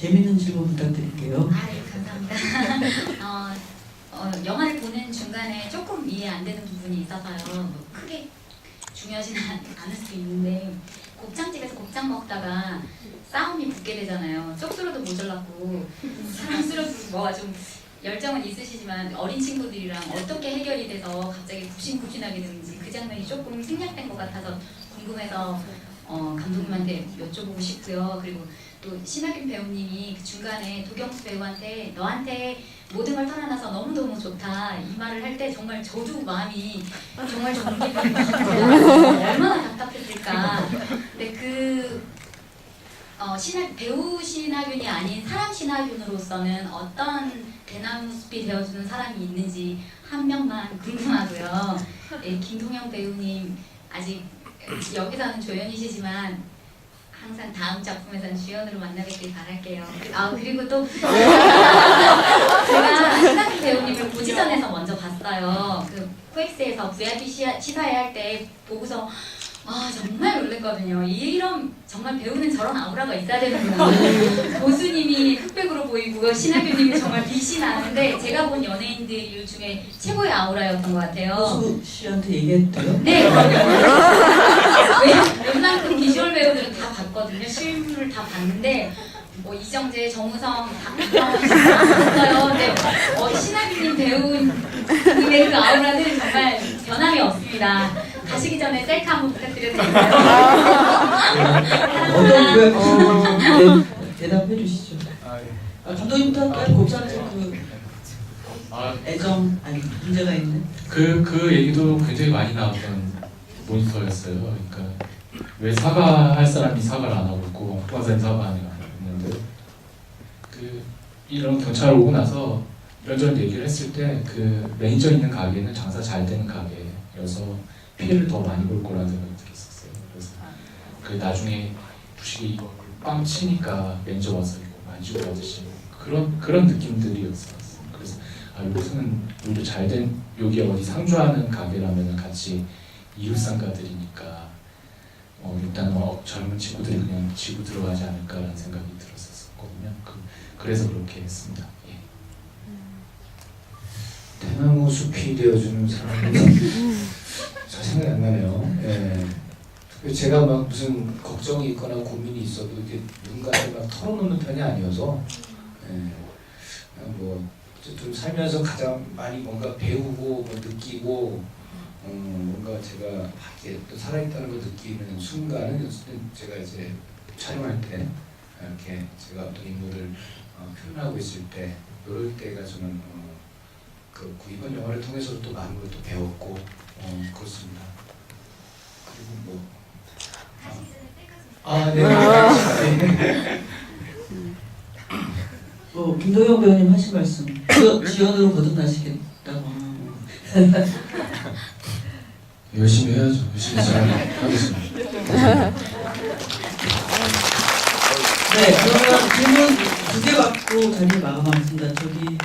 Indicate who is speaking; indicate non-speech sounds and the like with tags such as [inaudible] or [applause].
Speaker 1: 재밌는 질문 부탁드릴게요.
Speaker 2: 아, 예, 감사합니다. [laughs] 어, 어, 영화를 보는 중간에 조금 이해 안 되는 부분이 있어서요. 뭐 크게 중요하진 않- 않을 수도 있는데 곱창집에서 곱창 먹다가 싸움이 붙게 되잖아요. 쪽수로도 모자랐고 수로도 뭐가 좀 열정은 있으시지만 어린 친구들이랑 어떻게 해결이 돼서 갑자기 굽신굽신하게 되는지 그 장면이 조금 생략된 것 같아서 궁금해서 어, 감독님한테 여쭤보고 싶고요. 그리고 또 신하균 배우님이 그 중간에 도경수 배우한테 너한테 모든 걸 털어놔서 너무너무 좋다. 이 말을 할 때 정말 저도 마음이 정말 정리가 얼마나 답답했을까. 근데 그 어, 신하, 배우 신하균이 아닌 사람 신하균으로서는 어떤 대나무 숲이 되어주는 사람이 있는지 한 명만 궁금하고요. 네, 김동영 배우님 아직 여기서는 조연이시지만 항상 다음 작품에서는 주연으로 만나뵙길 바랄게요. 아 그리고 또 [laughs] 제가 신하균 배우님을 고지전에서 먼저 봤어요. 그 코엑스에서 VIP 시- 시사회 할 때 보고서 아 정말 놀랬거든요. 이런 정말 배우는 저런 아우라가 있어야 되는구나. [laughs] 고수님이 흑백으로 보이고 신하균님이 정말 빛이 나는데 제가 본 연예인들 중에 최고의 아우라였던 것 같아요.
Speaker 1: 호수 씨한테 얘기해도 돼요?
Speaker 2: 네. [laughs] 왜- 웬만큼 비주얼 배우들은 다 봤거든요. 실물을 다 봤는데 뭐 이정재, 정우성, 박정원 봤어요. 근데 어, 신하균님 배우님의 그 아우라는 정말 변함이 없습니다. 가시기 전에 셀카 한번 부탁드려도 될까요?
Speaker 1: 어떤. 그 대- 대답해 주시죠.
Speaker 3: 아, 예.
Speaker 1: 아, 감독님부터 할까요? 곱창에서 그
Speaker 3: 아,
Speaker 1: 애정 아니 문제가 있는.
Speaker 3: 그, 그 얘기도 굉장히 많이 나왔던 모니터였어요. 그러니까 왜 사과할 사람이 사과를 안 하고 있고 박사님 사과 안 있는데 그 이런 경찰 오고 나서 이런저런 얘기를 했을 때 그 매니저 있는 가게는 장사 잘 되는 가게여서 피해를 더 많이 볼 거라는 생각이 들었었어요. 그래서 그 나중에 부식이 빵 치니까 매니저 와서 이거 만지고 받으시고 그런 그런 느낌들이었어요. 그래서 아 여기서는 오히려 잘된 여기 어디 상주하는 가게라면 같이 이웃 상가들이니까 어, 일단 어, 젊은 친구들이 그냥 지고 들어가지 않을까라는 생각이 들었었거든요. 그, 그래서 그렇게 했습니다. 예.
Speaker 4: 대나무 숲이 되어주는 사람은 [laughs] 잘 생각이 안 나네요. 예. 제가 막 무슨 걱정이 있거나 고민이 있어도 이게 누군가한테 막 털어놓는 편이 아니어서 예. 뭐 어쨌든 살면서 가장 많이 뭔가 배우고 뭐 느끼고 음, 뭔가 제가 이렇게 또 살아있다는 걸 느끼는 순간은 어쨌든 제가 이제 촬영할 때 이렇게 제가 어떤 인물을 어, 표현하고 있을 때 이럴 때가 저는 어, 그, 그 이번 영화를 통해서 또 많은 걸 또 배웠고 어, 그렇습니다. 그리고 뭐 아, 네. 네.
Speaker 1: 뭐 김도영 배우님 하신 말씀. 지연, 지연으로 거듭나시겠다고. [laughs]
Speaker 3: 열심히 해야죠. 열심히 잘 하겠습니다. [laughs]
Speaker 1: 네, 그러면 질문 두 개 받고 자리 마감하겠습니다. 저기